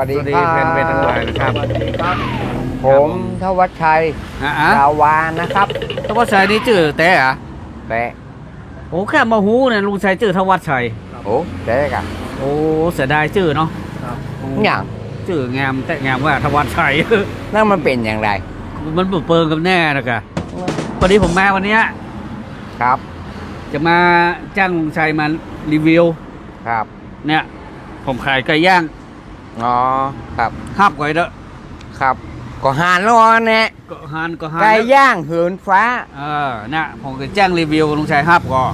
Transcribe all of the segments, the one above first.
วัสดีสวัสดีครับแฟนเพจทั้งหลายนะครับสวัสดีครับผมทวัชชัยอะอะดาวานนะครับทวัชชัยนี่จื่อแต่อะแต่โอ้แค่มาหูเนี่ยลุงชัยจื่อทวัชชัยโอ้แต่กันโอ้เสียดายจื่อเนาะครับอย่างจื่องามแต่งามว่าทวัชชัยนั่นมันเป็นอย่างไร มันเปิดเปิงกันแน่นะกะพอดีผมมาวันเนี้ยครับ จะมาจ้างลุงชัยมารีวิวครับ เนี่ยผมขายไก่ย่าง อ๋อครับห้าบไก่เด้อครับ ก็หานแล้วเนี่ยก็ฮานก็ฮานไก่ย่างเหินฟ้า เออเนี่ยผมจะจ้างรีวิวลุงชัยห้าบก่อ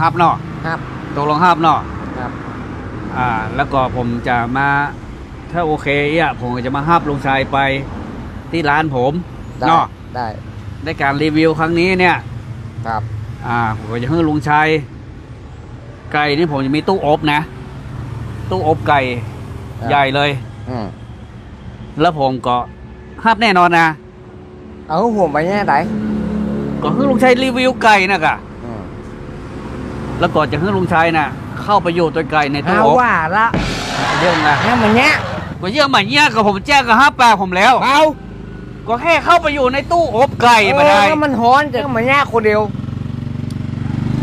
ห้าบเนาะครับตกลงห้าบเนาะครับ อ่า แล้วก็ผมจะมา ถ้าโอเคอะผมก็จะมาฮับลุงชายไปที่ร้านผมได้เนาะได้ในการรีวิวครั้งนี้เนี่ยครับ อ่าผมก็จะให้ลุงชายไก่นี่ผมจะมีตู้อบนะ ตู้อบไก่ ใหญ่เลย อืมแล้วผมก็ฮับแน่นอนนะ เอาผมไปแง่ไหนก็ให้ลุงชายรีวิวไก่นะกะอืมแล้วก็จะให้ลุงชายน่ะเข้าไปอยู่ตัวไก่ในตู้เอาอบว่าละเรื่องนะให้มันแง่ก็เยี่ยมมาเยี่ยกับผมแจ้งกับฮับปลาผมแล้ว เอาก็แค่เข้าไปอยู่ในตู้อบไก่มาได้เออมันฮ้อนจะมันแง่คนเดียว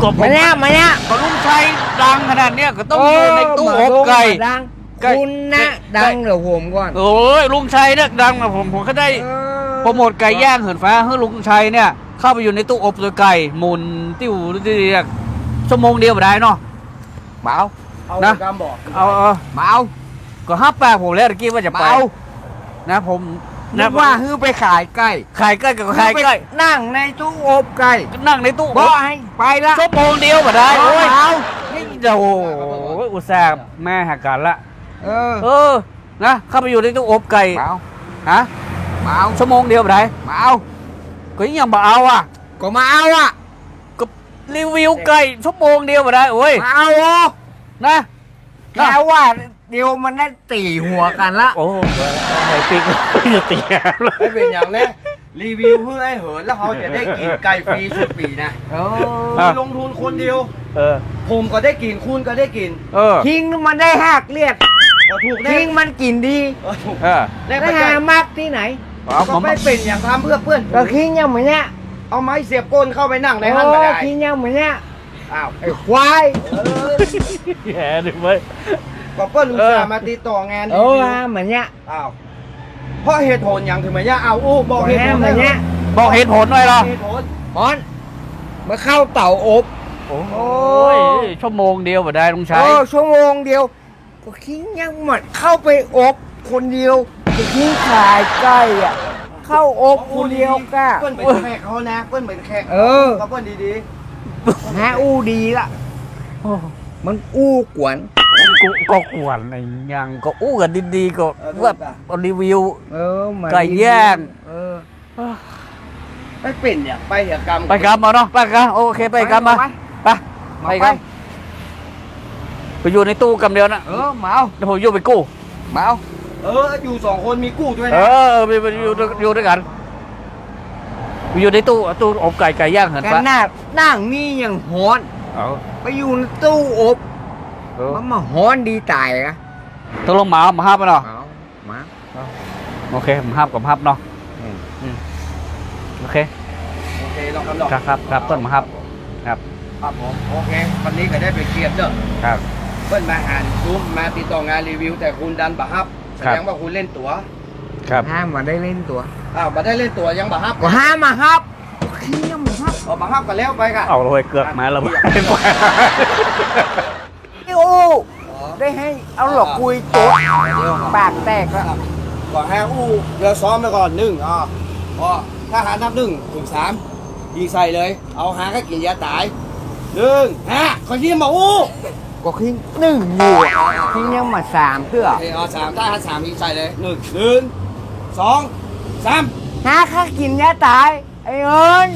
ก็ผมมันแง่มันแง่ก็ลุงชัยดังขนาดเนี้ยก็ต้องอยู่ในตู้อบไก่ดังไก่คุณนะไก่ดังเดี๋ยวผมก่อน โอ้ยลุงชัยเนี่ยดังนะผมผมก็ได้เออโปรโมทไก่ย่างเหินฟ้าให้ลุงชัยเนี่ย เข้าไปอยู่ในตู้อบตัวไก่หมุนติ้วติ้วชั่วโมงเดียวไม่ได้เนาะเบาเอานะตามบอกเอาเอาเบาก็ห้าปากผมแล้วตะกี้ว่าจะไปเบานะผมนึกว่าฮือไปขายไก่ขายใกล้กับขายใกล้นั่งในตู้อบไก่ก็นั่งในตู้บออบให้ไปละชั่วโมงเดียวไม่ได้โอ้ยเบานี่เดี๋ยวโอ้ยอุตส่าห์แม่หักกันละ เออเออ นะ เข้าไปอยู่ในตู้อบไก่เบาฮะเบาชั่วโมงเดียวไม่ได้เบาก็ยังบ่เอาอะ ก็มาเอาอะก็รีวิวไก่ชั่วโมงเดียวมาได้โอ้ยมาเอาอะนะแค่ว่าเดียวมันได้ตีหัวกันละโอ้ไอ้ปิ๊กจะเตียเลยไม่เป็นอย่างนี้รีวิวเพื่อให้เหินแล้วเขาจะได้กินไก่ฟรีสุดปีนะเออะอลงทุนคนเดียวเออผมก็ได้กินคุณก็ได้กินเออทิ้งมันได้หักเลียด ก็ถูกแน่ทิ้งมันกินดีเออถูกเออแน่ได้ปัจจัหายมากที่ไหนเอาผก็มไม่เป็นอย่างทำเพื่อเพื่อนก็ทิ้งยังเหมือนเนี้ยเอาไม้เสียบก้นเข้าไปนั่งในห้างไม่ได้โอ้ทิ้งยังเหมือนเนี้ยอ้าวไอ้ควายเออแย่ดิเว้ยก็เพื่อนลุงเออสาห์มาติดต่องานเอรีอวิวมาเหมือนเนี้ยอ้าวเพราะเหตุผลอย่างถึงมาเนี่ยเอาอู้บอกเหตุผลเหมือนเนี้ยบอกเหตุผลหน่อยเหรอ เหตุผลมอนมาเข้าเต่าอบ โอ้ยชั่วโมงเดียวมาได้ลุงเอชัยอชั่วโมงเดียว ก็ทิ้งยังหมดเข้าไปอบคนเดียวก็ทิ้งขายใกล้อะ เข้าอบคนเดียวก็เพื่อนเป็นแขกเขานะเพื่อนเป็นแขกเออก็เพื่อนดีฮะอู้ดีละโอ้มันอู้กวนกูก็กวนไอ้ยังก็อู้กันดีๆก็ว่ารีวิวเออมาไก่ย่างเออๆไม่เป็นเนี่ยไปเหตุกรรมไปกันมาเนาะไปกันโอเคไปกันมาไปไปกัน ไปอยู่ในตู้กำเดียวนะเออมาเอาเดี๋ยวผมอยู่ไปกู้มาเอาเอออยู่สองคนมีกู้ด้วยเอนะอไปไปอยู่ด้วยอยู่ด้วยกันไปอยู่ในตู้ตู้อบไก่ไก่ย่างเหินกันฟ้าหน้านั่งนี่ยังฮ้อน เอาไปอยู่ในตู้อบเออมันมาฮ้อนดีตายอะตกลงหมามาห้ามมาเนาะเอามาโอเคผมห้ามกับห้ามเนาะอืมอืมโอเค โอเคเราคำตอบครับครับครับต้นมาครับครับ ครับผมโอเค วันนี้ก็ได้ไปเคลียร์เด้อครับ เพื่อนมาอ่านซูมมาติดต่องานรีวิว แต่คุณดันบะฮับแสครับดงว่าคุณเล่นตั๋วครับห้ามมาได้เล่นตัวอ้าวมาได้เล่นตั๋วยังบะฮับก็ห้ามมาครับขี้ยังมาครับ เอาบะฮับกันแล้วไปกันเอาเลยเกือกมาแล้วโอ้ได้ให้เอาหลอกคุยตัวปากแตกแล้วก่อนให้อู้เรือซ้อมไปก่อนหนึ่งอ่าพอถ้าหานับหนึ่งถึงสามยิงใส่เลย เอาหาก็กินยาตายหนึ่งฮะขอยิ้มมาอู้ ก็ขี้หนึ่งอยู่อะขี้ยังมาสามเพื่อโอเคเอาสามถ้าหาสามยิงใส่เลยหนึ่งหนึ่งสองสามหาข้ากินยาตายไอ้เอิญ